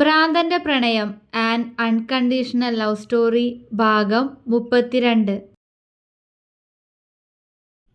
ഭ്രാന്തന്റെ പ്രണയം and unconditional love story ഭാഗം മുപ്പത്തിരണ്ട്.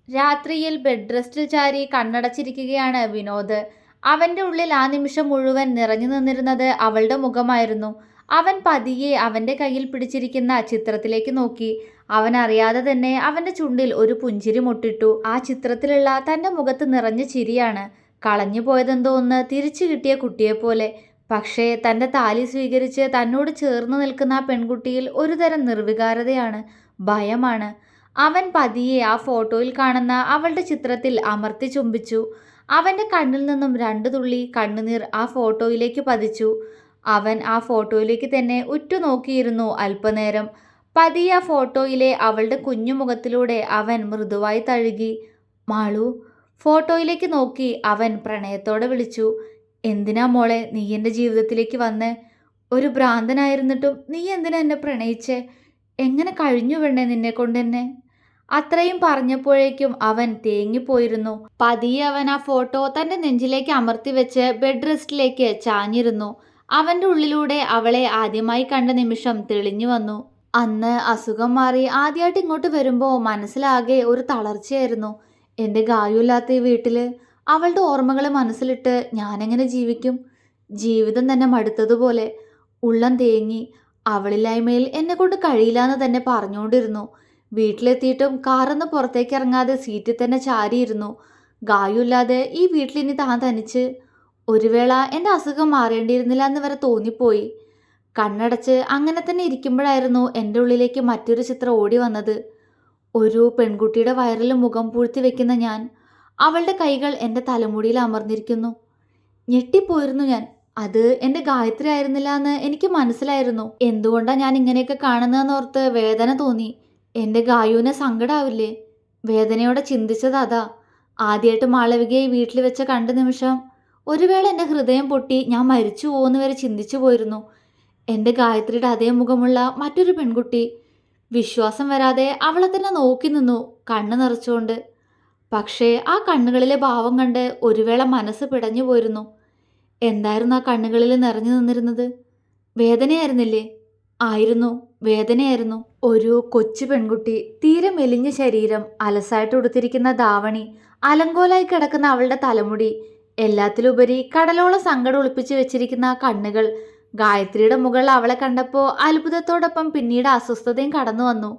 രാത്രിയിൽ ബെഡ് റെസ്റ്റിൽ ചാരി കണ്ണടച്ചിരിക്കുകയാണ് വിനോദ്. അവന്റെ ഉള്ളിൽ ആ നിമിഷം മുഴുവൻ നിറഞ്ഞു നിന്നിരുന്നത് അവളുടെ മുഖമായിരുന്നു. അവൻ പതിയെ അവന്റെ കയ്യിൽ പിടിച്ചിരിക്കുന്ന ചിത്രത്തിലേക്ക് നോക്കി. അവൻ അറിയാതെ തന്നെ അവന്റെ ചുണ്ടിൽ ഒരു പുഞ്ചിരി മുട്ടിട്ടു. ആ ചിത്രത്തിലുള്ള തന്റെ മുഖത്ത് നിറഞ്ഞ ചിരിയാണ് കളഞ്ഞു പോയതെന്തോ ഒന്ന് തിരിച്ചു കിട്ടിയ കുട്ടിയെപ്പോലെ. പക്ഷേ തന്റെ താലി സ്വീകരിച്ച് തന്നോട് ചേർന്ന് നിൽക്കുന്ന ആ പെൺകുട്ടിയിൽ ഒരുതരം നിർവികാരതയാണ് ഭയമാണ്. അവൻ പതിയെ ആ ഫോട്ടോയിൽ കാണുന്ന അവളുടെ ചിത്രത്തിൽ അമർത്തി ചുംബിച്ചു. അവന്റെ കണ്ണിൽ നിന്നും രണ്ടു തുള്ളി കണ്ണുനീർ ആ ഫോട്ടോയിലേക്ക് പതിച്ചു. അവൻ ആ ഫോട്ടോയിലേക്ക് തന്നെ ഉറ്റുനോക്കിയിരുന്നു അല്പനേരം. പതിയെ ആ ഫോട്ടോയിലെ അവളുടെ കുഞ്ഞു മുഖത്തിലൂടെ അവൻ മൃദുവായി തഴുകി. മാളു ഫോട്ടോയിലേക്ക് നോക്കി അവൻ പ്രണയത്തോടെ വിളിച്ചു. എന്തിനാ മോളെ നീ എന്റെ ജീവിതത്തിലേക്ക് വന്ന്? ഒരു ഭ്രാന്തനായിരുന്നിട്ടും നീ എന്തിനാ എന്നെ പ്രണയിച്ചേ? എങ്ങനെ കഴിഞ്ഞു വേണ്ടേ നിന്നെ കൊണ്ട് തന്നെ അത്രയും പറഞ്ഞപ്പോഴേക്കും അവൻ തേങ്ങിപ്പോയിരുന്നു. പതിയെ അവൻ ആ ഫോട്ടോ തന്റെ നെഞ്ചിലേക്ക് അമർത്തി വെച്ച് ബെഡ് റെസ്റ്റിലേക്ക് ചാഞ്ഞിരുന്നു. അവന്റെ ഉള്ളിലൂടെ അവളെ ആദ്യമായി കണ്ട നിമിഷം തെളിഞ്ഞു വന്നു. അന്ന് അസുഖം മാറി ആദ്യമായിട്ട് ഇങ്ങോട്ട് വരുമ്പോൾ മനസ്സിലാകെ ഒരു തളർച്ചയായിരുന്നു. എന്റെ ഗായുമില്ലാത്ത ഈ വീട്ടിൽ അവളുടെ ഓർമ്മകൾ മനസ്സിലിട്ട് ഞാനെങ്ങനെ ജീവിക്കും? ജീവിതം തന്നെ മടുത്തതുപോലെ ഉള്ളം തേങ്ങി അവളില്ലായ്മയിൽ എന്നെ കൊണ്ട് കഴിയില്ല തന്നെ പറഞ്ഞുകൊണ്ടിരുന്നു. വീട്ടിലെത്തിയിട്ടും കാറൊന്ന് പുറത്തേക്ക് ഇറങ്ങാതെ സീറ്റിൽ തന്നെ ചാരിയിരുന്നു. ഗായുമില്ലാതെ ഈ വീട്ടിലിനി താൻ തനിച്ച്? ഒരു വേള എന്റെ അസുഖം മാറേണ്ടിയിരുന്നില്ല എന്ന് വരെ തോന്നിപ്പോയി. കണ്ണടച്ച് അങ്ങനെ തന്നെ ഇരിക്കുമ്പോഴായിരുന്നു എന്റെ ഉള്ളിലേക്ക് മറ്റൊരു ചിത്രം ഓടി വന്നത്. ഒരു പെൺകുട്ടിയുടെ വയറിൽ മുഖം പൂഴ്ത്തി വെക്കുന്ന ഞാൻ അവളുടെ കൈകൾ എന്റെ തലമുടിയിൽ അമർന്നിരിക്കുന്നു. ഞെട്ടിപ്പോയിരുന്നു ഞാൻ. അത് എന്റെ ഗായത്രി ആയിരുന്നില്ല എന്ന് എനിക്ക് മനസ്സിലായിരുന്നു. എന്തുകൊണ്ടാണ് ഞാൻ ഇങ്ങനെയൊക്കെ കാണുന്നതെന്ന് ഓർത്ത് വേദന തോന്നി. എന്റെ ഗായുവിനെ സങ്കടാവില്ലേ? വേദനയോടെ ചിന്തിച്ചത് അതാ. ആദ്യമായിട്ട് മാളവികയെ വീട്ടിൽ വെച്ച കണ്ട നിമിഷം ഒരു വേള എന്റെ ഹൃദയം പൊട്ടി ഞാൻ മരിച്ചു പോകുന്നു വരെ ചിന്തിച്ചു പോയിരുന്നു. എന്റെ ഗായത്രിയുടെ അതേ മുഖമുള്ള മറ്റൊരു പെൺകുട്ടി. വിശ്വാസം വരാതെ അവളെ തന്നെ നോക്കി നിന്നു കണ്ണ് നിറച്ചുകൊണ്ട്. പക്ഷേ ആ കണ്ണുകളിലെ ഭാവം കണ്ട് ഒരു വേള മനസ്സ് പിടഞ്ഞു പോയിരുന്നു. എന്തായിരുന്നു ആ കണ്ണുകളിൽ നിറഞ്ഞു നിന്നിരുന്നത്? വേദനയായിരുന്നില്ലേ? ആയിരുന്നു വേദനയായിരുന്നു. ഒരു കൊച്ചു പെൺകുട്ടി തീരെ മെലിഞ്ഞ ശരീരം അലസായിട്ട് ഉടുത്തിരിക്കുന്ന ധാവണി അലങ്കോലായി കിടക്കുന്ന അവളുടെ തലമുടി എല്ലാത്തിലുപരി കടലോളം സങ്കടം ഒളിപ്പിച്ചു വെച്ചിരിക്കുന്ന ആ കണ്ണുകൾ. ഗായത്രിയുടെ മുകളിൽ അവളെ കണ്ടപ്പോൾ അത്ഭുതത്തോടൊപ്പം പിന്നീട് അസ്വസ്ഥതയും കടന്നു വന്നു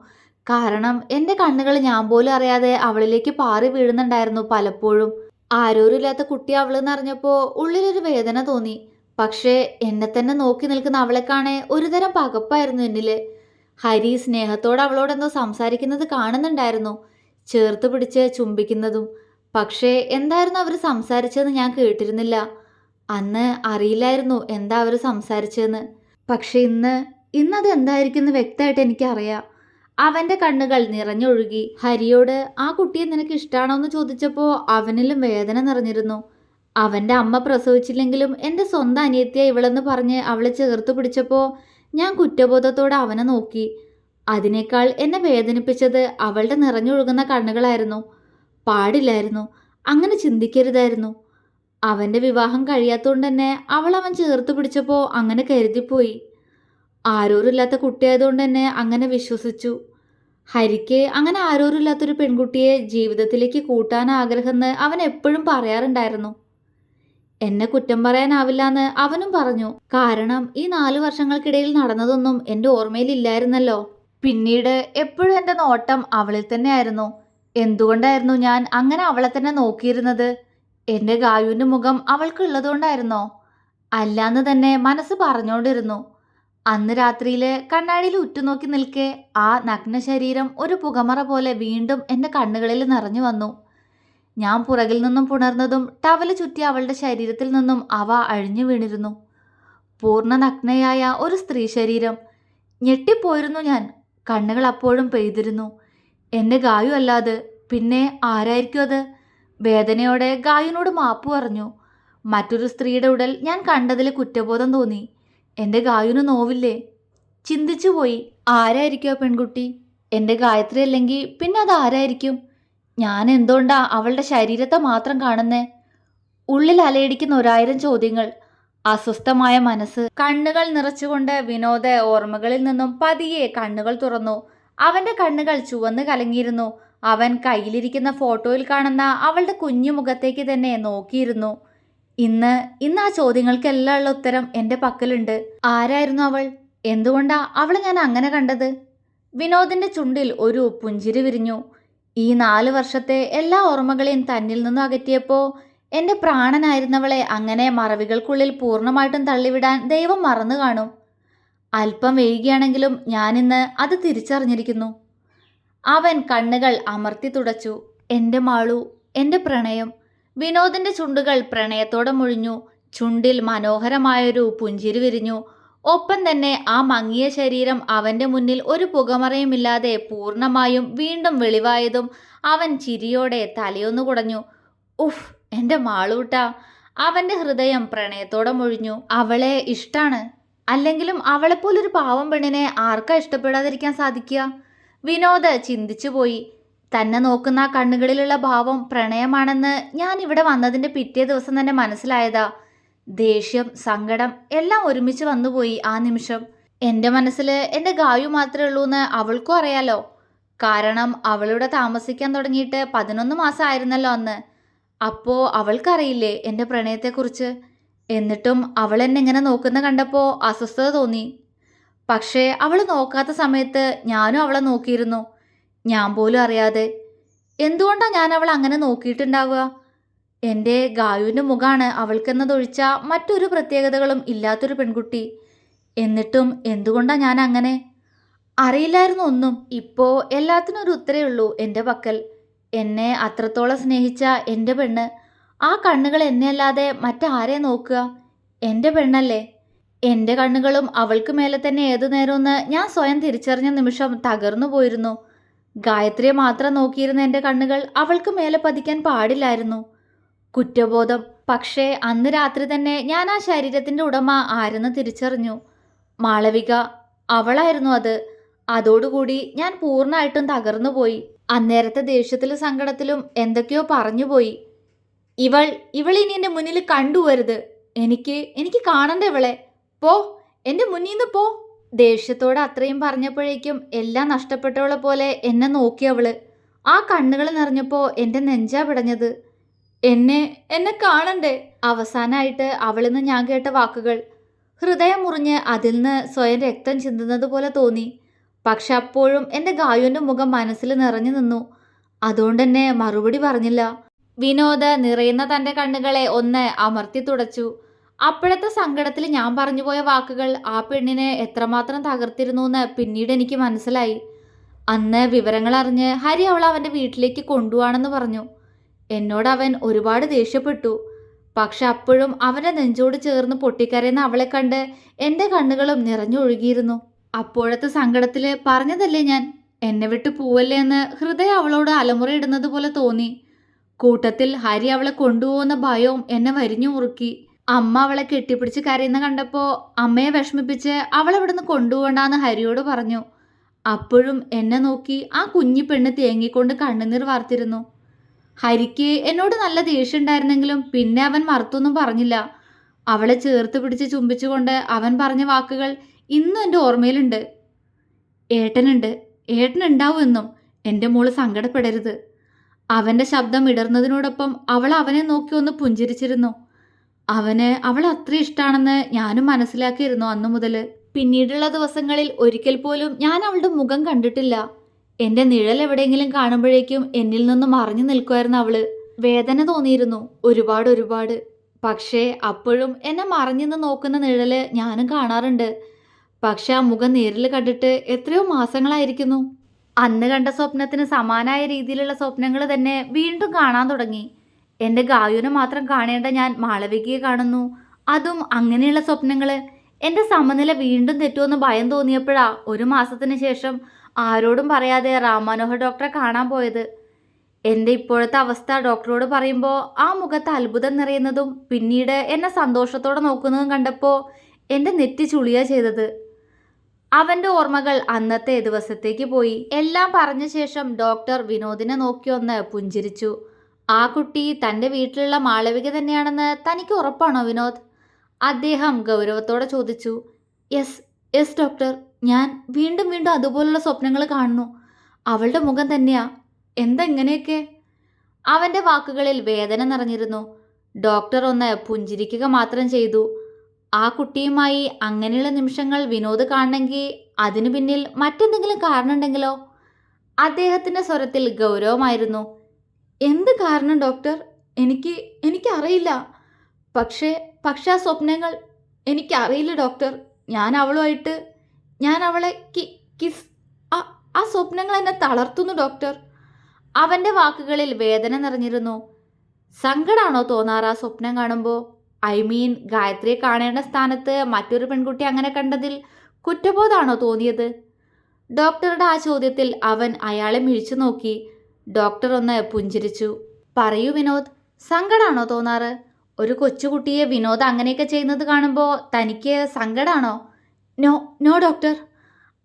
കാരണം എന്റെ കണ്ണുകൾ ഞാൻ പോലും അറിയാതെ അവളിലേക്ക് പാറി വീഴുന്നുണ്ടായിരുന്നു പലപ്പോഴും. ആരോരുമില്ലാത്ത കുട്ടി അവളെന്ന് അറിഞ്ഞപ്പോൾ ഉള്ളിലൊരു വേദന തോന്നി. പക്ഷേ എന്നെ തന്നെ നോക്കി നിൽക്കുന്ന അവളെ കാണേ ഒരുതരം പകപ്പായിരുന്നു എന്നിൽ. ഹരി സ്നേഹത്തോടെ അവളോടെന്തോ സംസാരിക്കുന്നത് കാണുന്നുണ്ടായിരുന്നു. ചേർത്ത് പിടിച്ച് ചുംബിക്കുന്നതും. പക്ഷേ എന്തായിരുന്നു അവർ സംസാരിച്ചതെന്ന് ഞാൻ കേട്ടിരുന്നില്ല. അന്ന് അറിയില്ലായിരുന്നു എന്താ അവർ സംസാരിച്ചതെന്ന്. പക്ഷെ ഇന്ന് ഇന്നത് എന്തായിരിക്കും എന്ന് വ്യക്തമായിട്ട് എനിക്കറിയാം. അവന്റെ കണ്ണുകൾ നിറഞ്ഞൊഴുകി ഹരിയോട് ആ കുട്ടിയെ നിനക്ക് ഇഷ്ടമാണോ എന്ന് ചോദിച്ചപ്പോൾ അവനിലും വേദന നിറഞ്ഞിരുന്നു. അവന്റെ അമ്മ പ്രസവിച്ചില്ലെങ്കിലും എന്റെ സ്വന്തം അനിയത്തിയ ഇവളെന്ന് പറഞ്ഞ് അവളെ ചേർത്ത് പിടിച്ചപ്പോൾ ഞാൻ കുറ്റബോധത്തോടെ അവനെ നോക്കി. അതിനേക്കാൾ എന്നെ വേദനിപ്പിച്ചത് അവളുടെ നിറഞ്ഞൊഴുകുന്ന കണ്ണുകളായിരുന്നു. പാടില്ലായിരുന്നു. അങ്ങനെ ചിന്തിക്കരുതായിരുന്നു. അവന്റെ വിവാഹം കഴിയാത്തതുകൊണ്ട് തന്നെ അവൾ അവൻ ചേർത്ത് പിടിച്ചപ്പോൾ അങ്ങനെ കരുതിപ്പോയി. ആരോരില്ലാത്ത കുട്ടിയായതുകൊണ്ട് തന്നെ അങ്ങനെ വിശ്വസിച്ചു. ഹരിക്ക് അങ്ങനെ ആരോരില്ലാത്തൊരു പെൺകുട്ടിയെ ജീവിതത്തിലേക്ക് കൂട്ടാൻ ആഗ്രഹമെന്ന് അവൻ എപ്പോഴും പറയാറുണ്ടായിരുന്നു. എന്നെ കുറ്റം പറയാനാവില്ല എന്ന് അവനും പറഞ്ഞു. കാരണം ഈ നാലു വർഷങ്ങൾക്കിടയിൽ നടന്നതൊന്നും എന്റെ ഓർമ്മയിലില്ലായിരുന്നല്ലോ. പിന്നീട് എപ്പോഴും എന്റെ നോട്ടം അവളിൽ തന്നെയായിരുന്നു. എന്തുകൊണ്ടായിരുന്നു ഞാൻ അങ്ങനെ അവളെ തന്നെ നോക്കിയിരുന്നത്? എന്റെ ഗായുവിന്റെ മുഖം അവൾക്കുള്ളതുകൊണ്ടായിരുന്നോ? അല്ലാന്ന് തന്നെ മനസ്സ് പറഞ്ഞുകൊണ്ടിരുന്നു അന്ന് രാത്രിയിൽ കണ്ണാടിയിൽ ഉറ്റുനോക്കി നിൽക്കെ ആ നഗ്ന ശരീരം ഒരു പുകമറ പോലെ വീണ്ടും എന്റെ കണ്ണുകളിൽ നിറഞ്ഞു വന്നു. ഞാൻ പുറകിൽ നിന്നും പുണർന്നതും ടവൽ ചുറ്റി അവളുടെ ശരീരത്തിൽ നിന്നും അവ അഴിഞ്ഞു വീണിരുന്നു. പൂർണ നഗ്നയായ ഒരു സ്ത്രീ ശരീരം. ഞെട്ടിപ്പോയിരുന്നു ഞാൻ. കണ്ണുകൾ അപ്പോഴും പെയ്തിരുന്നു. എന്റെ ഗായു അല്ലാതെ പിന്നെ ആരായിരിക്കും അത്? വേദനയോടെ ഗായുനോട് മാപ്പ് പറഞ്ഞു. മറ്റൊരു സ്ത്രീയുടെ ഉടൽ ഞാൻ കണ്ടതിൽ കുറ്റബോധം തോന്നി. എന്റെ ഗായുന് നോവില്ലേ? ചിന്തിച്ചു പോയി ആരായിരിക്കും ആ പെൺകുട്ടി? എന്റെ ഗായത്രി അല്ലെങ്കിൽ പിന്നെ അത് ആരായിരിക്കും? ഞാൻ എന്തുകൊണ്ടാ അവളുടെ ശരീരത്തെ മാത്രം കാണുന്നേ? ഉള്ളിൽ അലയടിക്കുന്ന ഒരായിരം ചോദ്യങ്ങൾ. അസ്വസ്ഥമായ മനസ്സ്. കണ്ണുകൾ നിറച്ചുകൊണ്ട് വിനോദ ഓർമ്മകളിൽ നിന്നും പതിയെ കണ്ണുകൾ തുറന്നു. അവന്റെ കണ്ണുകൾ ചുവന്ന് കലങ്ങിയിരുന്നു. അവൻ കയ്യിലിരിക്കുന്ന ഫോട്ടോയിൽ കാണുന്ന അവളുടെ കുഞ്ഞു മുഖത്തേക്ക് തന്നെ നോക്കിയിരുന്നു. ഇന്ന് ഇന്ന് ആ ചോദ്യങ്ങൾക്കെല്ലാം ഉള്ള ഉത്തരം എന്റെ പക്കലുണ്ട്. ആരായിരുന്നു അവൾ? എന്തുകൊണ്ടാ അവളെ ഞാൻ അങ്ങനെ കണ്ടത്? വിനോദിന്റെ ചുണ്ടിൽ ഒരു പുഞ്ചിരി വിരിഞ്ഞു. ഈ നാല് വർഷത്തെ എല്ലാ ഓർമ്മകളെയും തന്നിൽ നിന്നും അകറ്റിയപ്പോൾ എന്റെ പ്രാണനായിരുന്നവളെ അങ്ങനെ മറവികൾക്കുള്ളിൽ പൂർണമായിട്ടും തള്ളിവിടാൻ ദൈവം മറന്നു കാണും. അല്പം വൈകിയാണെങ്കിലും ഞാനിന്ന് അത് തിരിച്ചറിഞ്ഞിരിക്കുന്നു. അവൻ കണ്ണുകൾ അമർത്തി തുടച്ചു. എന്റെ മാളു എന്റെ പ്രണയം വിനോദിന്റെ ചുണ്ടുകൾ പ്രണയത്തോടെ മുഴിഞ്ഞു. ചുണ്ടിൽ മനോഹരമായൊരു പുഞ്ചിരി വിരിഞ്ഞു. ഒപ്പം തന്നെ ആ മങ്ങിയ ശരീരം അവന്റെ മുന്നിൽ ഒരു പുകമറയുമില്ലാതെ പൂർണമായും വീണ്ടും വെളിവായതും അവൻ ചിരിയോടെ തലയൊന്നു കുടഞ്ഞു. ഉഫ് എന്റെ മാളൂട്ട. അവന്റെ ഹൃദയം പ്രണയത്തോടെ മുഴിഞ്ഞു. അവളെ ഇഷ്ടാണ്. അല്ലെങ്കിലും അവളെപ്പോലൊരു പാവം പെണ്ണിനെ ആർക്കാ ഇഷ്ടപ്പെടാതിരിക്കാൻ സാധിക്കുക? വിനോദ് ചിന്തിച്ചുപോയി. തന്നെ നോക്കുന്ന ആ കണ്ണുകളിലുള്ള ഭാവം പ്രണയമാണെന്ന് ഞാൻ ഇവിടെ വന്നതിന്റെ പിറ്റേ ദിവസം തന്നെ മനസ്സിലായതാ. ദേഷ്യം സങ്കടം എല്ലാം ഒരുമിച്ച് വന്നുപോയി ആ നിമിഷം. എന്റെ മനസ്സിൽ എന്റെ ഗായു മാത്രമേ ഉള്ളൂ എന്ന് അവൾക്കും അറിയാലോ. കാരണം അവളിവിടെ താമസിക്കാൻ തുടങ്ങിയിട്ട് പതിനൊന്ന് മാസം ആയിരുന്നല്ലോ അന്ന്. അപ്പോൾ അവൾക്കറിയില്ലേ എന്റെ പ്രണയത്തെക്കുറിച്ച്? എന്നിട്ടും അവൾ എന്നെ ഇങ്ങനെ നോക്കുന്ന കണ്ടപ്പോൾ അസ്വസ്ഥത തോന്നി. പക്ഷേ അവൾ നോക്കാത്ത സമയത്ത് ഞാനും അവളെ നോക്കിയിരുന്നു. ഞാൻ പോലും അറിയാതെ. എന്തുകൊണ്ടാണ് ഞാൻ അവൾ അങ്ങനെ നോക്കിയിട്ടുണ്ടാവുക? എന്റെ ഗായുവിന്റെ മുഖാണ് അവൾക്കെന്നതൊഴിച്ച മറ്റൊരു പ്രത്യേകതകളും ഇല്ലാത്തൊരു പെൺകുട്ടി. എന്നിട്ടും എന്തുകൊണ്ടാണ് ഞാൻ അങ്ങനെ അറിയില്ലായിരുന്നു ഒന്നും. ഇപ്പോൾ എല്ലാത്തിനും ഒരു ഉത്തരേ ഉള്ളൂ എന്റെ പക്കൽ. എന്നെ അത്രത്തോളം സ്നേഹിച്ച എന്റെ പെണ്ണ്. ആ കണ്ണുകൾ എന്നെ അല്ലാതെ മറ്റാരെ നോക്കുക? എന്റെ പെണ്ണല്ലേ? എന്റെ കണ്ണുകളും അവൾക്ക് മേലെ തന്നെ ഏതു നേരമെന്ന് ഞാൻ സ്വയം തിരിച്ചറിഞ്ഞ നിമിഷം തകർന്നു പോയിരുന്നു. ഗായത്രിയെ മാത്രം നോക്കിയിരുന്ന എന്റെ കണ്ണുകൾ അവൾക്ക് മേലെ പതിക്കാൻ പാടില്ലായിരുന്നു. കുറ്റബോധം. പക്ഷേ അന്ന് രാത്രി തന്നെ ഞാൻ ആ ശരീരത്തിന്റെ ഉടമ ആരെന്ന് തിരിച്ചറിഞ്ഞു. മാളവിക അവളായിരുന്നു അത്. അതോടുകൂടി ഞാൻ പൂർണമായിട്ടും തകർന്നുപോയി. അന്നേരത്തെ ദേഷ്യത്തിലും സങ്കടത്തിലും എന്തൊക്കെയോ പറഞ്ഞുപോയി. ഇവൾ ഇവൾ ഇനി എന്റെ മുന്നിൽ കണ്ടുവരുത് എനിക്ക് എനിക്ക് കാണണ്ട ഇവളെ? പോ എന്റെ മുന്നിൽ നിന്ന് പോ. ദേഷ്യത്തോടെ അത്രയും പറഞ്ഞപ്പോഴേക്കും എല്ലാം നഷ്ടപ്പെട്ടവളെ പോലെ എന്നെ നോക്കി നോക്കിയവൾ ആ കണ്ണുകൾ നിറഞ്ഞപ്പോൾ എന്റെ നെഞ്ചാ പിടഞ്ഞത്. എന്നെ എന്നെ കാണണ്ടേ? അവസാനമായിട്ട് നിന്ന് ഞാൻ കേട്ട വാക്കുകൾ. ഹൃദയം മുറിഞ്ഞ് അതിൽ നിന്ന് സ്വയം രക്തം ചിന്തുന്നത് പോലെ തോന്നി. പക്ഷെ അപ്പോഴും എന്റെ ഗായുവിന്റെ മുഖം മനസ്സിൽ നിറഞ്ഞു നിന്നു. അതുകൊണ്ട് തന്നെ മറുപടി പറഞ്ഞില്ല. വിനോദ് നിറയുന്ന തന്റെ കണ്ണുകളെ ഒന്ന് അമർത്തി തുടച്ചു. അപ്പോഴത്തെ സങ്കടത്തിൽ ഞാൻ പറഞ്ഞു പോയ വാക്കുകൾ ആ പെണ്ണിനെ എത്രമാത്രം തകർത്തിരുന്നു എന്ന് പിന്നീട് എനിക്ക് മനസ്സിലായി. അന്ന് വിവരങ്ങൾ അറിഞ്ഞ് ഹരി അവൾ അവന്റെ വീട്ടിലേക്ക് കൊണ്ടുപോവാണെന്ന് പറഞ്ഞു. എന്നോട് അവൻ ഒരുപാട് ദേഷ്യപ്പെട്ടു. പക്ഷെ അപ്പോഴും അവന്റെ നെഞ്ചോട് ചേർന്ന് പൊട്ടിക്കരയുന്ന അവളെ കണ്ട് എന്റെ കണ്ണുകളും നിറഞ്ഞൊഴുകിയിരുന്നു. അപ്പോഴത്തെ സങ്കടത്തിൽ പറഞ്ഞതല്ലേ ഞാൻ? എന്നെ വിട്ട് പോവല്ലേ എന്ന് ഹൃദയം അവളോട് അലമുറയിടുന്നത് പോലെ തോന്നി. കൂട്ടത്തിൽ ഹരി അവളെ കൊണ്ടുപോകുന്ന ഭയവും എന്നെ വരിഞ്ഞു മുറുക്കി അമ്മ അവളെ കെട്ടിപ്പിടിച്ച് കരയുന്ന കണ്ടപ്പോൾ അമ്മയെ വിഷമിപ്പിച്ച് അവളെ ഇവിടുന്ന് കൊണ്ടുപോകണ്ടെന്ന് ഹരിയോട് പറഞ്ഞു. അപ്പോഴും എന്നെ നോക്കി ആ കുഞ്ഞി പെണ്ണ് തേങ്ങിക്കൊണ്ട് കണ്ണുനീർ വാർത്തിരുന്നു. ഹരിക്ക് എന്നോട് നല്ല ദേഷ്യം ഉണ്ടായിരുന്നെങ്കിലും പിന്നെ അവൻ മറുത്തൊന്നും പറഞ്ഞില്ല. അവളെ ചേർത്ത് പിടിച്ച് ചുംബിച്ചുകൊണ്ട് അവൻ പറഞ്ഞ വാക്കുകൾ ഇന്നും എന്റെ ഓർമ്മയിലുണ്ട്. ഏട്ടനുണ്ട് ഏട്ടനുണ്ടാവും എന്നും എന്റെ മോൾ സങ്കടപ്പെടരുത്. അവന്റെ ശബ്ദം ഇടർന്നതിനോടൊപ്പം അവൾ അവനെ നോക്കി ഒന്ന് പുഞ്ചിരിച്ചിരുന്നു. അവന് അവൾ അത്ര ഇഷ്ടമാണെന്ന് ഞാനും മനസ്സിലാക്കിയിരുന്നു അന്നു മുതൽ പിന്നീടുള്ള ദിവസങ്ങളിൽ ഒരിക്കൽ പോലും ഞാൻ അവളുടെ മുഖം കണ്ടിട്ടില്ല. എന്റെ നിഴൽ എവിടെയെങ്കിലും കാണുമ്പോഴേക്കും എന്നിൽ നിന്ന് മറഞ്ഞു നിൽക്കുമായിരുന്നു അവൾ. വേദന തോന്നിയിരുന്നു ഒരുപാട് ഒരുപാട്. പക്ഷേ അപ്പോഴും എന്നെ മറഞ്ഞു നോക്കുന്ന നിഴൽ ഞാനും കാണാറുണ്ട്. പക്ഷെ ആ മുഖം നേരിൽ കണ്ടിട്ട് എത്രയോ മാസങ്ങളായിരിക്കുന്നു. അന്ന് കണ്ട സ്വപ്നത്തിന് സമാനമായ രീതിയിലുള്ള സ്വപ്നങ്ങൾ തന്നെ വീണ്ടും കാണാൻ തുടങ്ങി. എന്റെ ഗായുവിനെ മാത്രം കാണേണ്ട ഞാൻ മാളവികയെ കാണുന്നു. അതും അങ്ങനെയുള്ള സ്വപ്നങ്ങൾ എന്റെ സമനില വീണ്ടും തെറ്റുമെന്ന് ഭയം തോന്നിയപ്പോഴാ ഒരു മാസത്തിന് ശേഷം ആരോടും പറയാതെ റാം മനോഹർ ഡോക്ടറെ കാണാൻ പോയത്. എന്റെ ഇപ്പോഴത്തെ അവസ്ഥ ഡോക്ടറോട് പറയുമ്പോൾ ആ മുഖത്ത് അത്ഭുതം നിറയുന്നതും പിന്നീട് എന്നെ സന്തോഷത്തോടെ നോക്കുന്നതും കണ്ടപ്പോൾ എന്റെ നെറ്റി ചുളിയ ചെയ്തത്. അവന്റെ ഓർമ്മകൾ അന്നത്തെ ദിവസത്തേക്ക് പോയി. എല്ലാം പറഞ്ഞ ശേഷം ഡോക്ടർ വിനോദിനെ നോക്കി ഒന്ന് പുഞ്ചിരിച്ചു. ആ കുട്ടി തന്റെ വീട്ടിലുള്ള മാളവിക തന്നെയാണെന്ന് തനിക്ക് ഉറപ്പാണോ വിനോദ്? അദ്ദേഹം ഗൗരവത്തോടെ ചോദിച്ചു. Yes yes doctor. ഞാൻ വീണ്ടും വീണ്ടും അതുപോലുള്ള സ്വപ്നങ്ങൾ കാണുന്നു. അവളുടെ മുഖം തന്നെയാ. എന്തെങ്ങനെയൊക്കെ? അവന്റെ വാക്കുകളിൽ വേദന നിറഞ്ഞിരുന്നു. ഡോക്ടർ ഒന്ന് പുഞ്ചിരിക്കുക മാത്രം ചെയ്തു. ആ കുട്ടിയുമായി അങ്ങനെയുള്ള നിമിഷങ്ങൾ വിനോദ് കാണണമെങ്കിൽ അതിനു പിന്നിൽ മറ്റെന്തെങ്കിലും കാരണമുണ്ടെങ്കിലോ അദ്ദേഹത്തിന്റെ സ്വരത്തിൽ ഗൗരവമായിരുന്നു. എന്ത് കാരണം ഡോക്ടർ? എനിക്ക് എനിക്കറിയില്ല. പക്ഷേ പക്ഷേ ആ സ്വപ്നങ്ങൾ എനിക്കറിയില്ല ഡോക്ടർ. ഞാൻ അവളുമായിട്ട് ഞാൻ അവളെ കി കിസ് ആ ആ സ്വപ്നങ്ങൾ എന്നെ തളർത്തുന്നു ഡോക്ടർ. അവന്റെ വാക്കുകളിൽ വേദന നിറഞ്ഞിരുന്നു. സങ്കടമാണോ തോന്നാറ് ആ സ്വപ്നം കാണുമ്പോൾ ഐ മീൻ ഗായത്രിയെ കാണേണ്ട സ്ഥാനത്ത് മറ്റൊരു പെൺകുട്ടി അങ്ങനെ കണ്ടതിൽ കുറ്റബോധമാണോ തോന്നിയത്? ഡോക്ടറുടെ ആ ചോദ്യത്തിൽ അവൻ അയാളെ മിഴിച്ചു നോക്കി. ഡോക്ടർ ഒന്ന് പുഞ്ചിരിച്ചു. പറയൂ വിനോദ് സങ്കടാണോ തോന്നാറ്? ഒരു കൊച്ചുകുട്ടിയെ വിനോദ് അങ്ങനെയൊക്കെ ചെയ്യുന്നത് കാണുമ്പോൾ തനിക്ക് സങ്കടാണോ? No no doctor.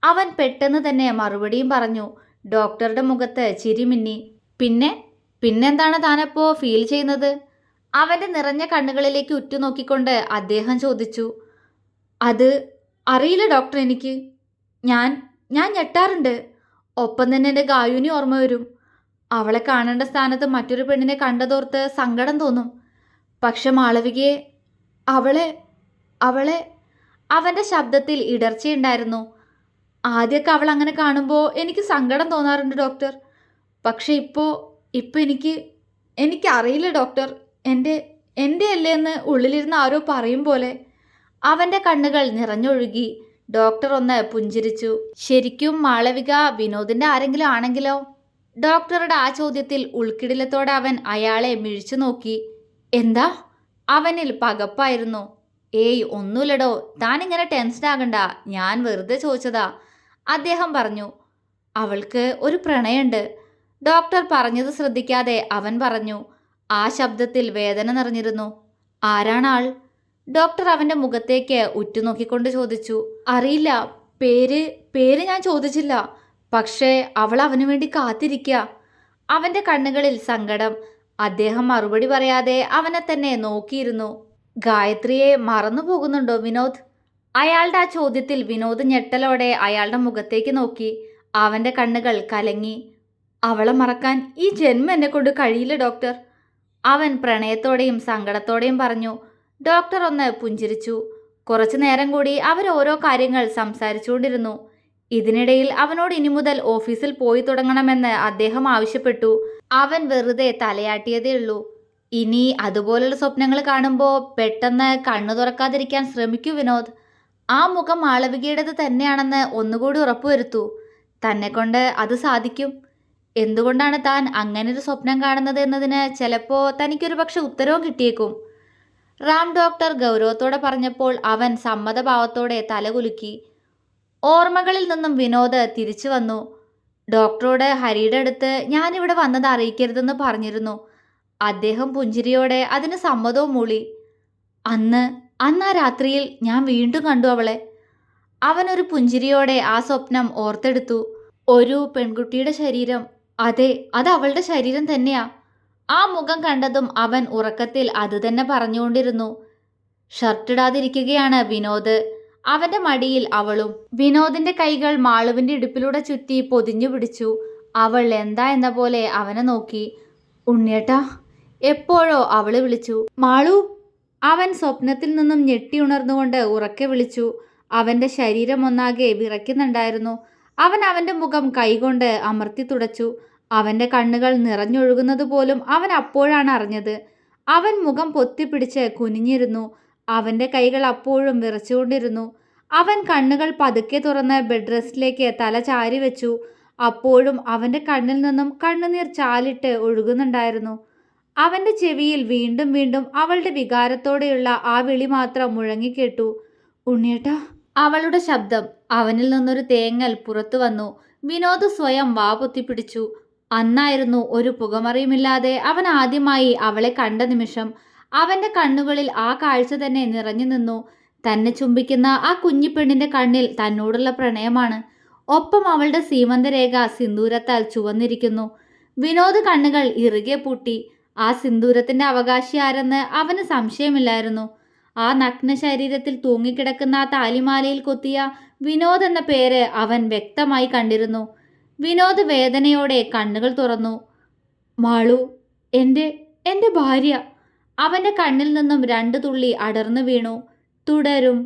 അവൻ പെട്ടെന്ന് തന്നെ മറുപടിയും പറഞ്ഞു. ഡോക്ടറുടെ മുഖത്ത് ചിരിമിന്നി പിന്നെ? പിന്നെന്താണ് താനപ്പോൾ ഫീൽ ചെയ്യുന്നത്? അവന്റെ നിറഞ്ഞ കണ്ണുകളിലേക്ക് ഉറ്റുനോക്കിക്കൊണ്ട് അദ്ദേഹം ചോദിച്ചു. അത് അറിയില്ല ഡോക്ടർ എനിക്ക്. ഞാൻ ഞാൻ ഞെട്ടാറുണ്ട്. ഒപ്പം തന്നെ എന്റെ ഗായുനി ഓർമ്മ വരും. അവളെ കാണേണ്ട സ്ഥാനത്ത് മറ്റൊരു പെണ്ണിനെ കണ്ടതോർത്ത് സങ്കടം തോന്നും. പക്ഷെ മാളവികയെ അവളെ അവളെ അവന്റെ ശബ്ദത്തിൽ ഇടർച്ചയുണ്ടായിരുന്നു. ആദ്യമൊക്കെ അവൾ അങ്ങനെ കാണുമ്പോൾ എനിക്ക് സങ്കടം തോന്നാറുണ്ട് ഡോക്ടർ. പക്ഷെ ഇപ്പോൾ ഇപ്പോൾ എനിക്ക് എനിക്കറിയില്ല ഡോക്ടർ. എന്റെ എന്റെ അല്ലേ എന്ന് ഉള്ളിലിരുന്ന് ആരോ പറയും പോലെ അവന്റെ കണ്ണുകൾ നിറഞ്ഞൊഴുകി ഡോക്ടർ ഒന്ന് പുഞ്ചിരിച്ചു. ശരിക്കും മാളവിക വിനോദിന്റെ ആരെങ്കിലും ആണെങ്കിലോ? ഡോക്ടറുടെ ആ ചോദ്യത്തിൽ ഉൾക്കിടിലത്തോടെ അവൻ അയാളെ മിഴിച്ചു നോക്കി. എന്താ? അവനിൽ പകപ്പായിരുന്നു. ഏയ് ഒന്നുമില്ലടോ. താനിങ്ങനെ ടെൻഷൻ ആകണ്ട. ഞാൻ വെറുതെ ചോദിച്ചതാ. അദ്ദേഹം പറഞ്ഞു അവൾക്ക് ഒരു പ്രണയമുണ്ട്. ഡോക്ടർ പറഞ്ഞത് ശ്രദ്ധിക്കാതെ അവൻ പറഞ്ഞു ആ ശബ്ദത്തിൽ വേദന നിറഞ്ഞിരുന്നു. ആരാണാൾ? ഡോക്ടർ അവന്റെ മുഖത്തേക്ക് ഉറ്റുനോക്കിക്കൊണ്ട് ചോദിച്ചു അറിയില്ല. പേര് പേര് ഞാൻ ചോദിച്ചില്ല. പക്ഷേ അവൾ അവനു വേണ്ടി കാത്തിരിക്കുക അവന്റെ കണ്ണുകളിൽ സങ്കടം. അദ്ദേഹം മറുപടി പറയാതെ അവനെ തന്നെ നോക്കിയിരുന്നു. ഗായത്രിയെ മറന്നു പോകുന്നുണ്ടോ വിനോദ്? അയാളുടെ ആ ചോദ്യത്തിൽ വിനോദ് ഞെട്ടലോടെ അയാളുടെ മുഖത്തേക്ക് നോക്കി. അവന്റെ കണ്ണുകൾ കലങ്ങി. അവളെ മറക്കാൻ ഈ ജന്മം എന്നെ കൊണ്ട് കഴിയില്ല ഡോക്ടർ. അവൻ പ്രണയത്തോടെയും സങ്കടത്തോടെയും പറഞ്ഞു. ഡോക്ടർ ഒന്ന് പുഞ്ചിരിച്ചു. കുറച്ചു നേരം കൂടി അവർ ഓരോ കാര്യങ്ങൾ സംസാരിച്ചുകൊണ്ടിരുന്നു. ഇതിനിടയിൽ അവനോട് ഇനി മുതൽ ഓഫീസിൽ പോയി തുടങ്ങണമെന്ന് അദ്ദേഹം ആവശ്യപ്പെട്ടു. അവൻ വെറുതെ തലയാട്ടിയതേ ഉള്ളൂ. ഇനി അതുപോലുള്ള സ്വപ്നങ്ങൾ കാണുമ്പോൾ പെട്ടെന്ന് കണ്ണു തുറക്കാതിരിക്കാൻ ശ്രമിക്കൂ വിനോദ്. ആ മുഖം മാളവികയുടേത് തന്നെയാണെന്ന് ഒന്നുകൂടി ഉറപ്പുവരുത്തൂ. തന്നെ കൊണ്ട് അത് സാധിക്കും. എന്തുകൊണ്ടാണ് താൻ അങ്ങനൊരു സ്വപ്നം കാണുന്നത് എന്നതിന് ചിലപ്പോൾ തനിക്കൊരു പക്ഷെ ഉത്തരവും കിട്ടിയേക്കും. റാം ഡോക്ടർ ഗൗരവത്തോടെ പറഞ്ഞപ്പോൾ അവൻ സമ്മതഭാവത്തോടെ തലകുലുക്കി. ഓർമ്മകളിൽ നിന്നും വിനോദ് തിരിച്ചു വന്നു. ഡോക്ടറോട് ഹരിയുടെ അടുത്ത് ഞാനിവിടെ വന്നത് അറിയിക്കരുതെന്ന് പറഞ്ഞിരുന്നു. അദ്ദേഹം പുഞ്ചിരിയോടെ അതിന് സമ്മതവും മൂളി. അന്ന് അന്ന് ആ രാത്രിയിൽ ഞാൻ വീണ്ടും കണ്ടു അവളെ. അവനൊരു പുഞ്ചിരിയോടെ ആ സ്വപ്നം ഓർത്തെടുത്തു. ഒരു പെൺകുട്ടിയുടെ ശരീരം. അതെ അത് അവളുടെ ശരീരം തന്നെയാ. ആ മുഖം കണ്ടതും അവൻ ഉറക്കത്തിൽ അതുതന്നെ പറഞ്ഞുകൊണ്ടിരുന്നു. ഷർട്ടിടാതിരിക്കുകയാണ് വിനോദ്. അവന്റെ മടിയിൽ അവളും വിനോദിന്റെ കൈകൾ മാളുവിന്റെ ഇടുപ്പിലൂടെ ചുറ്റി പൊതിഞ്ഞു പിടിച്ചു. അവൾ എന്താ എന്ന പോലെ അവനെ നോക്കി. ഉണ്ണിയേട്ടാ എപ്പോഴോ അവൾ വിളിച്ചു. മാളു അവൻ സ്വപ്നത്തിൽ നിന്നും ഞെട്ടി ഉണർന്നുകൊണ്ട് ഉറക്കെ വിളിച്ചു. അവന്റെ ശരീരം ഒന്നാകെ വിറയ്ക്കുന്നുണ്ടായിരുന്നു. അവൻ അവന്റെ മുഖം കൈകൊണ്ട് അമർത്തി തുടച്ചു. അവന്റെ കണ്ണുകൾ നിറഞ്ഞൊഴുകുന്നത് പോലും അവൻ അപ്പോഴാണ് അറിഞ്ഞത്. അവൻ മുഖം പൊത്തിപ്പിടിച്ച് കുനിഞ്ഞിരുന്നു. അവന്റെ കൈകൾ അപ്പോഴും വിറച്ചുകൊണ്ടിരുന്നു. അവൻ കണ്ണുകൾ പതുക്കെ തുറന്ന് ബെഡ് റെസ്റ്റിലേക്ക് തല ചാരി വെച്ചു. അപ്പോഴും അവന്റെ കണ്ണിൽ നിന്നും കണ്ണുനീർ ചാലിട്ട് ഒഴുകുന്നുണ്ടായിരുന്നു. അവന്റെ ചെവിയിൽ വീണ്ടും വീണ്ടും അവളുടെ വികാരത്തോടെയുള്ള ആ വിളി മാത്രം മുഴങ്ങിക്കേട്ടു. ഉണ്ണിയേട്ടാ അവളുടെ ശബ്ദം അവനിൽ നിന്നൊരു തേങ്ങൽ പുറത്തു വന്നു. വിനോദ് സ്വയം വാ പൊത്തിപ്പിടിച്ചു. അന്നായിരുന്നു ഒരു പുകമറിയുമില്ലാതെ അവൻ ആദ്യമായി അവളെ കണ്ട നിമിഷം അവന്റെ കണ്ണുകളിൽ ആ കാഴ്ച തന്നെ നിറഞ്ഞു നിന്നു. തന്നെ ചുംബിക്കുന്ന ആ കുഞ്ഞിപ്പെണ്ണിന്റെ കണ്ണിൽ തന്നോടുള്ള പ്രണയമാണ്. ഒപ്പം അവളുടെ സീമന്തരേഖ സിന്ദൂരത്താൽ ചുവന്നിരിക്കുന്നു. വിനോദ് കണ്ണുകൾ ഇറുകെ പൂട്ടി. ആ സിന്ദൂരത്തിന്റെ അവകാശി ആരെന്ന് അവന് സംശയമില്ലായിരുന്നു. ആ നഗ്ന ശരീരത്തിൽ തൂങ്ങിക്കിടക്കുന്ന ആ താലിമാലയിൽ കൊത്തിയ വിനോദ് എന്ന പേര് അവൻ വ്യക്തമായി കണ്ടിരുന്നു. വിനോദ് വേദനയോടെ കണ്ണുകൾ തുറന്നു. മാളു എന്റെ എന്റെ ഭാര്യ അവന്റെ കണ്ണിൽ നിന്നും രണ്ടു തുള്ളി അടർന്നു വീണു. തുടരും.